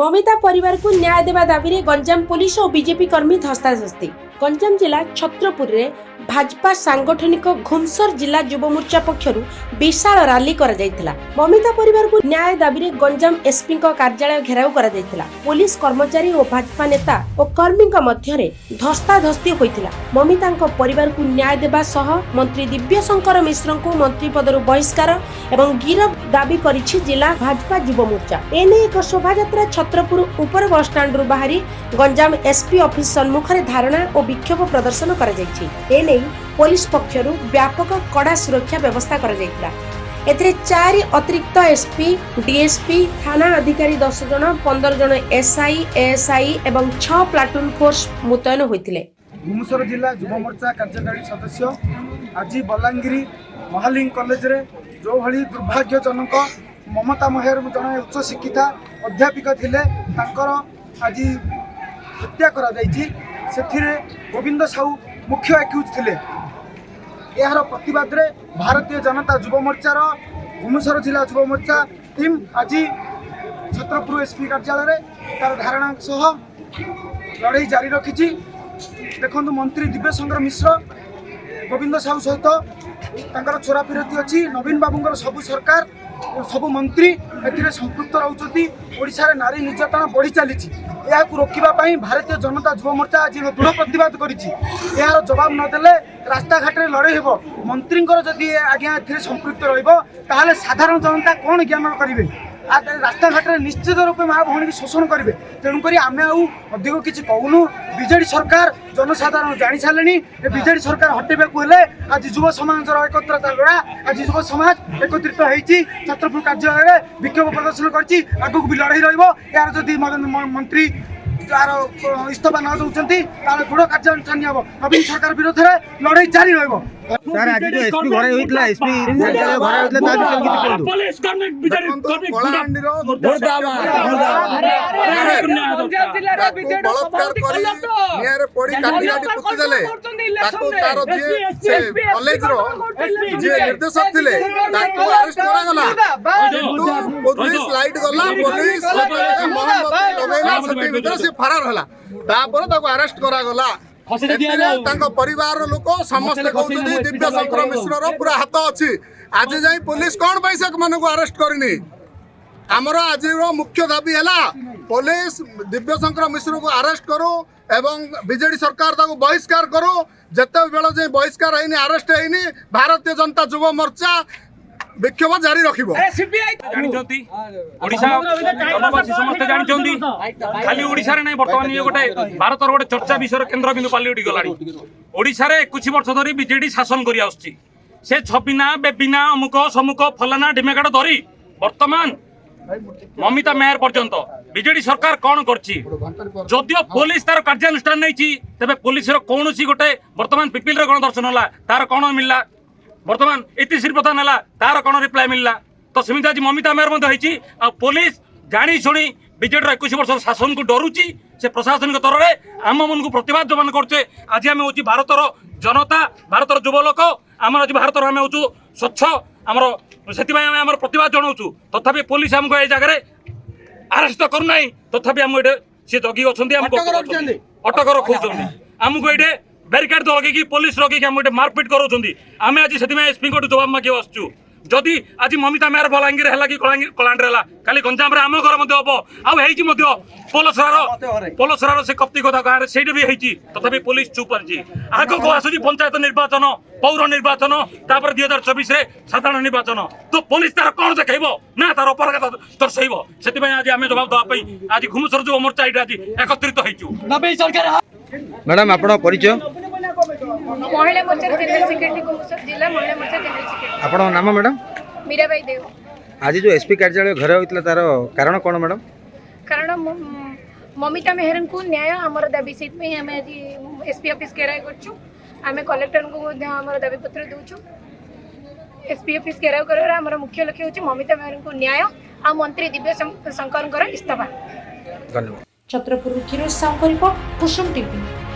মমিতা পরিবারকু ন্যায় দেওয়া দাবিরে গঞ্জাম পুলিশ ও বিজেপি কর্মী ধস্তাধস্তি গঞ্জাম জেলা ছত্রপুরে ভাজপা সাংগঠনিক ঘুমসর জেলা যুব মোর্চা পক্ষরু বিশাল রালি করা মমিতা পরিবারকু ন্যায় দাবিরে গঞ্জাম এসপি কার্যালয় ঘেরাও করা পুলিশ কর্মচারী ও ভাজপা নেতা ও কর্মীঙ্ক মধ্যে ধস্তাধস্তি হয়েছিল মমিতাঙ্ক পরিবারকু ন্যায় দেবা সহ মন্ত্রী দিব্যশঙ্কর মিশ্রঙ্কু মন্ত্রী পদরু বহিষ্কার এবং গিরফ দাবি করেছে জেলা ভাজপা যুব মোর্চা এনে এক শোভাযাত্রা ଛତ୍ରପୁର ଉପର ବସ୍ଷ୍ଟାଣ୍ଡରୁ ବାହାରି ଗଞ୍ଜାମ ଏସ୍ପି ଅଫିସ୍ ସମ୍ମୁଖରେ ଧାରଣା ଓ ବିକ୍ଷୋଭ ପ୍ରଦର୍ଶନ କରାଯାଇଛି ଏନେଇ ପୋଲିସ ପକ୍ଷରୁ ବ୍ୟାପକ କଡ଼ା ସୁରକ୍ଷା ବ୍ୟବସ୍ଥା କରାଯାଇଥିଲା ଏଥିରେ ଚାରି ଅତିରିକ୍ତ ଏସ୍ପି ଡିଏସ୍ପି ଥାନା ଅଧିକାରୀ ଦଶ ଜଣ ପନ୍ଦର ଜଣ ଏସ୍ଆଇ ଏଏସ୍ଆଇ ଏବଂ ଛଅ ପ୍ଲାଟୁନ୍ ଫୋର୍ସ ମୁତୟନ ହୋଇଥିଲେ ଭୁବନେଶ୍ୱର ଜିଲ୍ଲା ଯୁବ ମୋର୍ଚ୍ଚା କାର୍ଯ୍ୟକାରୀ ସଦସ୍ୟ ଆଜି ବଲାଙ୍ଗୀର ମହାଲିଂ କଲେଜରେ ଯେଉଁଭଳି ଦୁର୍ଭାଗ୍ୟଜନକ ମମତା ମହେର ଜଣେ ଉଚ୍ଚ ଶିକ୍ଷିତା ଅଧ୍ୟାପିକା ଥିଲେ ତାଙ୍କର ଆଜି ହତ୍ୟା କରାଯାଇଛି ସେଥିରେ ଗୋବିନ୍ଦ ସାହୁ ମୁଖ୍ୟ ଆକ୍ୟୁଜ୍ ଥିଲେ ଏହାର ପ୍ରତିବାଦରେ ଭାରତୀୟ ଜନତା ଯୁବ ମୋର୍ଚ୍ଚାର ଭୁବନେଶ୍ୱର ଜିଲ୍ଲା ଯୁବମୋର୍ଚ୍ଚା ଟିମ୍ ଆଜି ଛତ୍ରପୁର ଏସ୍ପି କାର୍ଯ୍ୟାଳୟରେ ତାର ଧାରଣା ସହ ଲଢ଼େଇ ଜାରି ରଖିଛି ଦେଖନ୍ତୁ ମନ୍ତ୍ରୀ ଦିବ୍ୟଶଙ୍କର ମିଶ୍ର ଗୋବିନ୍ଦ ସାହୁ ସହିତ ତାଙ୍କର ଚୋରା ଫେରତି ଅଛି ନବୀନ ବାବୁଙ୍କର ସବୁ ସରକାର ସବୁ ମନ୍ତ୍ରୀ ଏଥିରେ ସମ୍ପୃକ୍ତ ରହୁଛନ୍ତି ଓଡ଼ିଶାରେ ନାରୀ ନିର୍ଯାତନା ବଢ଼ି ଚାଲିଛି ଏହାକୁ ରୋକିବା ପାଇଁ ଭାରତୀୟ ଜନତା ଯୁବ ମୋର୍ଚ୍ଚା ଆଜି ଦୃଢ଼ ପ୍ରତିବାଦ କରିଛି ଏହାର ଜବାବ ନ ଦେଲେ ରାସ୍ତାଘାଟରେ ଲଢ଼େଇ ହେବ ମନ୍ତ୍ରୀଙ୍କର ଯଦି ଆଜ୍ଞା ଏଥିରେ ସମ୍ପୃକ୍ତ ରହିବ ତାହେଲେ ସାଧାରଣ ଜନତା କ'ଣ ଜ୍ଞାନ କରିବେ রাস্তাঘাটে ନିଶ୍ଚିତ ରୂପେ ମା ଭଉଣୀକି ଶୋଷଣ କରିବେ ତେଣୁକରି ଆମେ ଆଉ ଅଧିକ କିଛି କହୁନୁ ବିଜେଡ଼ି ସରକାର ଜନସାଧାରଣ ଜାଣିସାରିଲେଣି ଏ ବିଜେଡ଼ି ସରକାର ହଟେଇବାକୁ ହେଲେ ଆଜି ଯୁବ ସମାଜର ଏକତ୍ରତା ଲୋଡ଼ା ଆଜି ଯୁବ ସମାଜ ଏକତ୍ରିତ ହେଇଛି ଛାତ୍ରପୁର କାର୍ଯ୍ୟାଳୟରେ ବିକ୍ଷୋଭ ପ୍ରଦର୍ଶନ କରିଛି ଆଗକୁ ବି ଲଢ଼େଇ ରହିବ ଏହାର ଯଦି ମନ୍ତ୍ରୀ ତାର ଇସ୍ତଫା ନ ଦେଉଛନ୍ତି ତାର ଦୃଢ଼ କାର୍ଯ୍ୟାନୁଷ୍ଠାନ ହେବ ନବୀନ ସରକାର ବିରୋଧରେ ଲଢ଼େଇ ଜାରି ରହିବ ସାର୍ ଆଜି ଯୋଉ ଏସପି ଘରେ ହୋଇଥିଲା ଏସପି ଘରେ କଳାହାଣ୍ଡିର ನೋಡಿ ಕಂಟಿನ್ಯೂಟಿ ಪುಸ್ತಕದಲ್ಲಿ ತಕ್ಕಂತಾರು ಕಾಲೇಜ್ರು ಜೆ ನಿರ್ದೇಶಕ ತಿಲೆ ತಕ್ಕ ಅರೆಸ್ಟ್ ಮಾಡಲ್ಲ ಪೊಲೀಸ್ ಲೈಟ್ ಗಲ್ಲ ಪೊಲೀಸ್ ಮೊಹಮ್ಮದ್ ಸತಿ ವಿತರ ಸಿ ಫರಾರ್ ಹಲ್ಲ ତାପରେ ତାକୁ ଆରେଷ୍ଟ କରାଗଲା ତାଙ୍କ ପରିବାରର ଲୋକ ସମସ୍ତେ କହୁଛନ୍ତି ଦିବ୍ୟା ଶଙ୍କର ମିଶ୍ରର ପୁରା ହାତ ଅଛି ଆଜି ଯାଇ ପୋଲିସ କଣ ପାଇଁ ସେମାନଙ୍କୁ ଆରେଷ୍ଟ କରିନି ଆମର ଆଜିର ମୁଖ୍ୟ ଦାବି ହେଲା পুলিশ দিব্যশঙ্কর মিশ্রকে আরেস্ট করো এবং বিজেডি সরকার তাকে বহিষ্কার করো যেতবেলে যে বহিষ্কার হয়নি আরেস্ট হয়নি ভারতীয় জনতা যুব মোর্চা বিক্ষোভ জারি রাখব জানিছন্তি ওড়িশা গ্রামবাসী সমস্ত জানিছন্তি খালি ওড়িশারে নাই বর্তমান ইয়ে গোটে ভারতর গোটে চর্চা বিষয়ের কেন্দ্রবিন্দু পাল্টিউটি গলানি ওড়িশারে একুশ বর্ষ ধরি বিজেডি শাসন করে আসছে সে ছবিনা বেবিনা অমুক সমুক ফলানা ডিমেকাট ধরি বর্তমান মমিতা মেহর পর্যন্ত বিজেডি সরকার কণ করছি যদিও পুলিশ তার কার্যানুষ্ঠান নেইছি তেবে পুলিশর কৌশি গোটে বর্তমান পিপিএল গণদর্শন হল তার কণ মিললা বর্তমান ইতিশ্রী প্রধান হল তার কণ রিপ্লাই মিললা তো সেমি আজ মমিতা মেহর মধ্যে হয়েছি পুলিশ জানি শুনি বিজেডির একুশ বর্ষর শাসনকে ডরুছি সে প্রশাসনিক তররে আমি প্রতবাদ যোগান করছে আজ আমি হচ্ছে ভারতর জনতা ভারতর যুবলোক আমার আজ ভারতর আমি হচ্ছু স্বচ্ছ ଆମର ସେଥିପାଇଁ ଆମେ ଆମର ପ୍ରତିବାଦ ଜଣାଉଛୁ ତଥାପି ପୋଲିସ ଆମକୁ ଏ ଜାଗାରେ ଆରେଷ୍ଟ କରୁନାହିଁ ତଥାପି ଆମକୁ ଏଠି ସିଏ ଜଗି ଅଛନ୍ତି ଆମକୁ ଅଟକ ରଖାଉଛନ୍ତି ଆମକୁ ଏଠି ବ୍ୟାରିକେଡ୍ ଲଗେଇକି ପୋଲିସ ଲଗେଇକି ଆମକୁ ଏଠି ମାରପିଟ କରାଉଛନ୍ତି ଆମେ ଆଜି ସେଥିପାଇଁ ଏସ୍ପିଙ୍କଠୁ ଜବାବ ମାଗିବାକୁ ଆସୁଛୁ ଯଦି ଆଜି ମମିତା ମେୟର ବଲାଙ୍ଗୀର ହେଲା କି କଳାଣ୍ଡରେ ହେଲା କାଲି ଗଞ୍ଜାମରେ ଆମ ଘର ମଧ୍ୟ ହବ ଆଉ ହେଇଛି ମଧ୍ୟ ପୋଲସରାର ପୋଲସରାର ସେ କପ୍ତି କଥା ଗାଁରେ ସେଇଟା ବି ହେଇଛି ତଥାପି ପୋଲିସ ଚୁପ୍ ଅଛି ଆଗକୁ ଆସୁଛି ପଞ୍ଚାୟତ ନିର୍ବାଚନ ପୌର ନିର୍ବାଚନ ତାପରେ ଦୁଇ ହଜାର ଚବିଶରେ ସାଧାରଣ ନିର୍ବାଚନ ତ ପୋଲିସ ତାର କ'ଣ ଦେଖେଇବ ନା ତାର ଅପରାଗତା ଦର୍ଶାଇବ ସେଥିପାଇଁ ଆଜି ଆମେ ଜବାବ ଦେବା ପାଇଁ ଆଜି ଘୁମସର ଯୁବ ମୋର୍ଚ୍ଚା ଏଇଟା ଆଜି ଏକତ୍ରିତ ହେଇଛୁ ମ୍ୟାଡ଼ାମ ଆପଣଙ୍କ ପରିଚୟ ମହିଳା ମୋର୍ଚ୍ଚା ଜେନେରାଲ ସେକ୍ରେଟାରୀ କମିଶନ ଜିଲ୍ଲା ମହିଳା ମୋର୍ଚ୍ଚା ଜେନେରାଲ ସେକ୍ରେଟାରୀ ଆପଣଙ୍କ ନାମ ମ୍ୟାଡ଼ାମ ମୀରାବାଇ ଦେଓ ଆଜି ଯେଉଁ ଏସ୍ପି କାର୍ଯ୍ୟାଳୟ ଘେରାଉ ହୋଇଥିଲା ତାର କାରଣ କ'ଣ ମ୍ୟାଡ଼ାମ କାରଣ ମମିତା ମେହେରଙ୍କୁ ନ୍ୟାୟ ଆମର ଦାବି ସେଇଥିପାଇଁ ଆମେ ଆଜି ଏସ୍ପି ଅଫିସ୍ ଘେରାଉ କରିଛୁ ଆମେ କଲେକ୍ଟରଙ୍କୁ ମଧ୍ୟ ଆମର ଦାବିପତ୍ର ଦେଉଛୁ ଏସ୍ପି ଅଫିସ୍ ଘେରାଉ କରିବାର ଆମର ମୁଖ୍ୟ ଲକ୍ଷ୍ୟ ହେଉଛି ମମିତା ମେହେରଙ୍କୁ ନ୍ୟାୟ ଆଉ ମନ୍ତ୍ରୀ ଦିବ୍ୟ ଶଙ୍କରଙ୍କର ଇସ୍ତଫା ଧନ୍ୟବାଦ ଛତ୍ରପୁରରୁ କ୍ଷୀରୋଜ ସାହୁଙ୍କ ରିପୋର୍ଟ କୁସୁମ ଟିଭି